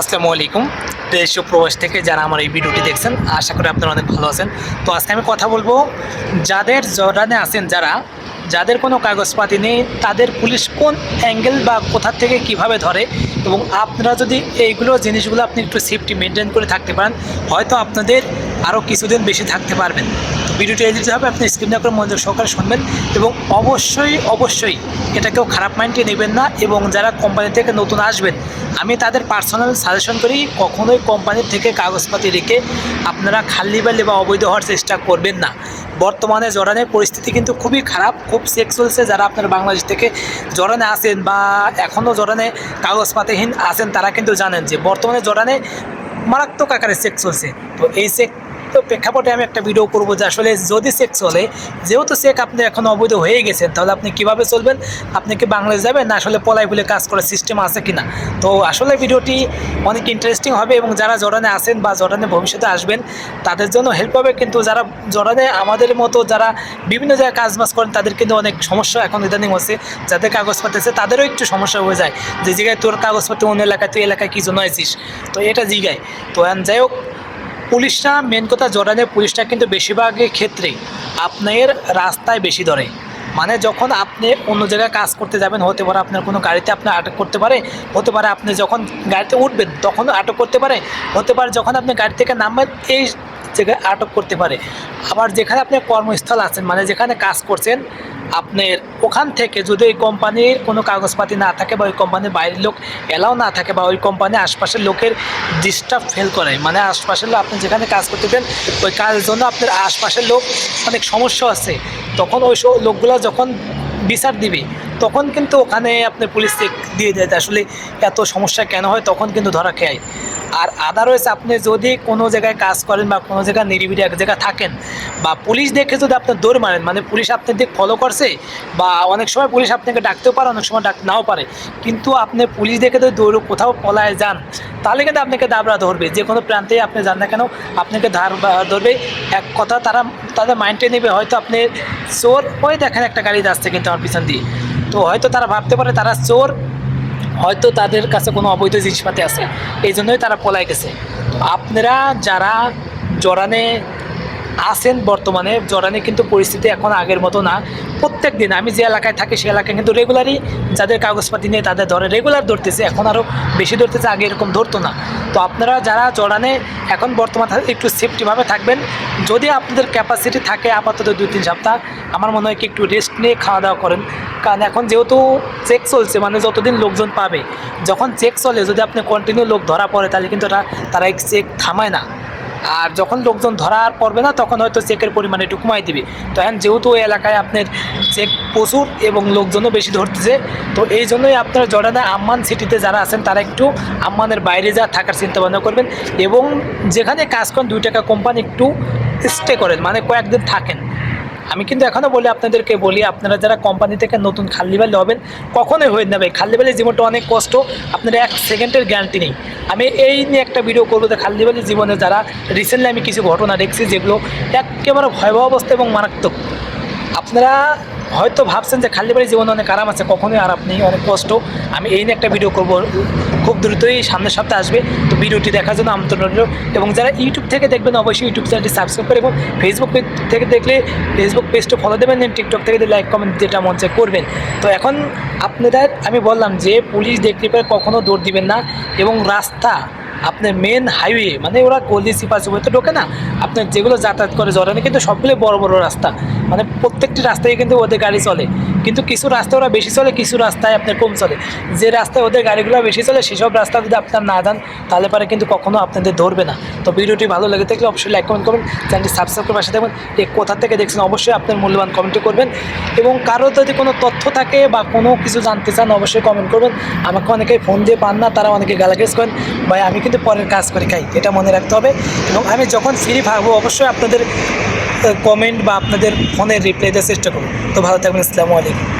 আসসালামু আলাইকুম। দেশ প্রবাস থেকে যারা আমার এই ভিডিওটি দেখছেন, আশা করি আপনারা অনেক ভালো আছেন। তো আজকে আমি কথা বলব, যাদের জর্ডানে আছেন যারা, যাদের কোনো কাগজপাতি নেই, তাদের পুলিশ কোন অ্যাঙ্গেল বা কোথা থেকে কীভাবে ধরে, এবং আপনারা যদি এইগুলো জিনিসগুলো আপনি একটু সেফটি মেনটেন করে থাকতে পারেন, হয়তো আপনাদের আরও কিছুদিন বেশি থাকতে পারবেন। ভিডিওটি এডিট হবে, আপনি স্ক্রিনে করে মনোযোগ সহকারে শুনবেন এবং অবশ্যই অবশ্যই এটা কেউ খারাপ মাইন্ডে নেবেন না এবং যারা কোম্পানি থেকে নতুন আসবেন, আমি তাদের পার্সোনাল সাজেশন করি, কখনোই কোম্পানির থেকে কাগজপাতি রেখে আপনারা খালি বালি বা অবৈধ হওয়ার চেষ্টা করবেন না। বর্তমানে জরানের পরিস্থিতি কিন্তু খুবই খারাপ, খুব চেক চলছে যারা আপনার বাংলাদেশ থেকে জরানে আসেন বা এখনও জরানে কাগজপাতিহীন আছেন, তারা কিন্তু জানেন যে বর্তমানে জরানে মারাত্মক আকারে চেক চলছে তো এই তো প্রেক্ষাপটে আমি একটা ভিডিও করব যে আসলে যদি চেক চলে, যেহেতু চেক আপনি এখন অবৈধ হয়ে গেছেন, তাহলে আপনি কীভাবে চলবেন? আপনি কি বাংলাদেশ যাবেন না আসলে পলাই বলে কাজ করার সিস্টেম আছে কিনা? তো আসলে ভিডিওটি অনেক ইন্টারেস্টিং হবে এবং যারা জরানে আসেন বা জরানে ভবিষ্যতে আসবেন, তাদের জন্য হেল্প হবে। কিন্তু যারা জরানে আমাদের মতো যারা বিভিন্ন জায়গায় কাজ বাজ করেন, তাদের কিন্তু অনেক সমস্যা এখন ইদানিং হচ্ছে। যাদের কাগজপত্র আছে, তাদেরও একটু সমস্যা হয়ে যায়। যে জায়গায় তোর কাগজপত্র অন্য এলাকায়, তুই এলাকায় কী জন্য আছিস তো এটা জিগায়। তো যাই হোক পুলিশরা মেন কথা জর্ডানের পুলিশটা কিন্তু বেশিরভাগের ক্ষেত্রে আপনার রাস্তায় বেশি ধরে। মানে যখন আপনি অন্য জায়গায় কাজ করতে যাবেন, হতে পারে আপনার কোনো গাড়িতে আপনি আটক করতে পারে, হতে পারে আপনি যখন গাড়িতে উঠবেন তখন আটক করতে পারে, হতে পারে যখন আপনি গাড়ি থেকে নামবেন এই জায়গায় আটক করতে পারে। আবার যেখানে আপনি কর্মস্থল আছেন মানে যেখানে কাজ করছেন আপনার ওখান থেকে যদি ওই কোম্পানির কোনো কাগজপাতি না থাকে বা ওই কোম্পানির বাইরের লোক এলাও না থাকে বা ওই কোম্পানি আশপাশের লোকের ডিস্টার্ব ফেল করে মানে আশপাশের লোক আপনি যেখানে কাজ করতে দেন, ওই কাজের জন্য আপনার আশপাশের লোক অনেক সমস্যা আছে। তখন ওই লোকগুলো যখন বিচার দিবে, তখন কিন্তু ওখানে আপনি পুলিশ দিয়ে দেয় আসলে এত সমস্যা কেন হয়, তখন কিন্তু ধরা খেয় আর আদারওয়াইজ আপনি যদি কোনো জায়গায় কাজ করেন বা কোনো জায়গায় নিরিবিলি এক জায়গায় থাকেন বা পুলিশ দেখে যদি আপনি দৌড় মারেন মানে পুলিশ আপনার দিক ফলো করছে বা অনেক সময় পুলিশ আপনাকে ডাকতেও পারে, অনেক সময় ডাক নাও পারে, কিন্তু আপনি পুলিশ দেখে যদি দৌড় কোথাও পলায় যান, তাহলে কিন্তু আপনাকে দাবরা ধরবে। যে কোনো প্রান্তেই আপনি যান না কেন, আপনাকে ধার ধরবে। এক কথা তারা, তাদের মাইন্ডে নেবে, হয়তো আপনি চোর, ওই দেখেন একটা গাড়ি যাচ্ছে কিন্তু আমার পিছন দিয়ে। তো হয়তো তারা ভাবতে পারে তারা চোর হয়তো তাদের কাছে কোনো অবৈধ জিনিসপাতি আছে। এই জন্যই তারা পলাই গেছে। আপনারা যারা জরানে আছেন বর্তমানে, জরানে কিন্তু পরিস্থিতি এখন আগের মতো না। প্রত্যেক দিন আমি যে এলাকায় থাকি, সে এলাকায় কিন্তু রেগুলারই যাদের কাগজপাতি নেই, তাদের ধরে রেগুলার ধরতেছে। এখন আরও বেশি ধরতেছে, আগে এরকম ধরতো না। তো আপনারা যারা জরানে এখন বর্তমান একটু সেফটিভাবে থাকবেন। যদি আপনাদের ক্যাপাসিটি থাকে আপাতত দুই তিন সপ্তাহ, আমার মনে হয় কি একটু রেস্ট নিয়ে খাওয়া দাওয়া করেন। কারণ এখন যেহেতু চেক চলছে মানে যতদিন লোকজন পাবে, যখন চেক চলে, যদি আপনি কন্টিনিউ লোক ধরা পড়ে, তাহলে কিন্তু তারা এই চেক থামায় না। আর যখন লোকজন ধরার পড়বে না, তখন হয়তো চেকের পরিমাণ একটু কমাই দিবে। তো এখন যেহেতু ওই এলাকায় আপনার চেক প্রচুর এবং লোকজনও বেশি ধরতেছে, তো এই জন্যই আপনার জর্ডানে আম্মান সিটিতে যারা আছেন, তারা একটু আম্মানের বাইরে যা থাকার চিন্তা ভাবনা করবেন এবং যেখানে কাজ করেন, দুই টাকা কোম্পানি একটু স্টে করেন মানে কয়েকদিন থাকেন। আমি কিন্তু এখনও বলি আপনাদেরকে বলি, আপনারা যারা কোম্পানি থেকে নতুন খাল্লি খাল্লিবালি হবেন, কখনোই হয়ে নেবে খাল্লিবালি জীবনটা অনেক কষ্ট আপনারা এক সেকেন্ডের গ্যারান্টি নেই। আমি এই নিয়ে একটা ভিডিও করব যে খাল্লিবালি জীবনে যারা রিসেন্টলি আমি কিছু ঘটনা দেখছি যেগুলো একেবারে ভয়াবহ অবস্থা এবং মারাত্মক। আপনারা হয়তো ভাবছেন যে খালি খাল্লিবাড়ি জীবনে অনেক আরাম আছে, কখনোই আরাম নেই অনেক কষ্ট। আমি এই নিয়ে একটা ভিডিও করব, খুব দ্রুতই সামনের সপ্তাহে আসবে। তো ভিডিওটি দেখার জন্য আমন্ত্রণ রইল। এবং যারা ইউটিউব থেকে দেখবেন, অবশ্যই ইউটিউব চ্যানেলটি সাবস্ক্রাইব করে এবং ফেসবুক পেজ থেকে দেখলে ফেসবুক পেজটা ফলো দেবেন টিকটক থেকে লাইক কমেন্ট যেটা মন চায় করবেন। তো এখন আপনাদের, আমি বললাম যে পুলিশ দেখতে পেয়ে কখনও দৌড় দিবেন না এবং রাস্তা আপনার মেন হাইওয়ে মানে ওরা কলিসি সিপা চুপে তো ঢোকে না আপনার যেগুলো যাতায়াত করে জরানে কিন্তু সবগুলো বড় বড় রাস্তা। মানে প্রত্যেকটি রাস্তায় কিন্তু ওদের গাড়ি চলে। কিন্তু কিছু রাস্তা ওরা বেশি চলে, কিছু রাস্তায় আপনার কম চলে। যে রাস্তায় ওদের গাড়িগুলো বেশি চলে, সেসব রাস্তা যদি আপনার না যান, তাহলে পরে কিন্তু কখনও আপনাদের ধরবে না। তো ভিডিওটি ভালো লেগে থাকলে অবশ্যই লাইক কমেন্ট করবেন চ্যানেলটি সাবস্ক্রাইব করে পাশে থাকবেন। এই কোথা থেকে দেখছেন অবশ্যই আপনার মূল্যবান কমেন্টে করবেন। এবং কারও যদি কোনো তথ্য থাকে বা কোনো কিছু জানতে চান, অবশ্যই কমেন্ট করবেন। আমাকে অনেকেই ফোন দিয়ে পান না তারা অনেকে গালাগাজ করেন। ভাই, আমি কিন্তু পরের কাজ করে খাই, এটা মনে রাখতে হবে। এবং আমি যখন ফ্রি থাকব অবশ্যই আপনাদের কমেন্ট বা আপনাদের ফোনের রিপ্লাই দেওয়ার চেষ্টা করুন। তো ভালো থাকবেন আসসালামু আলাইকুম।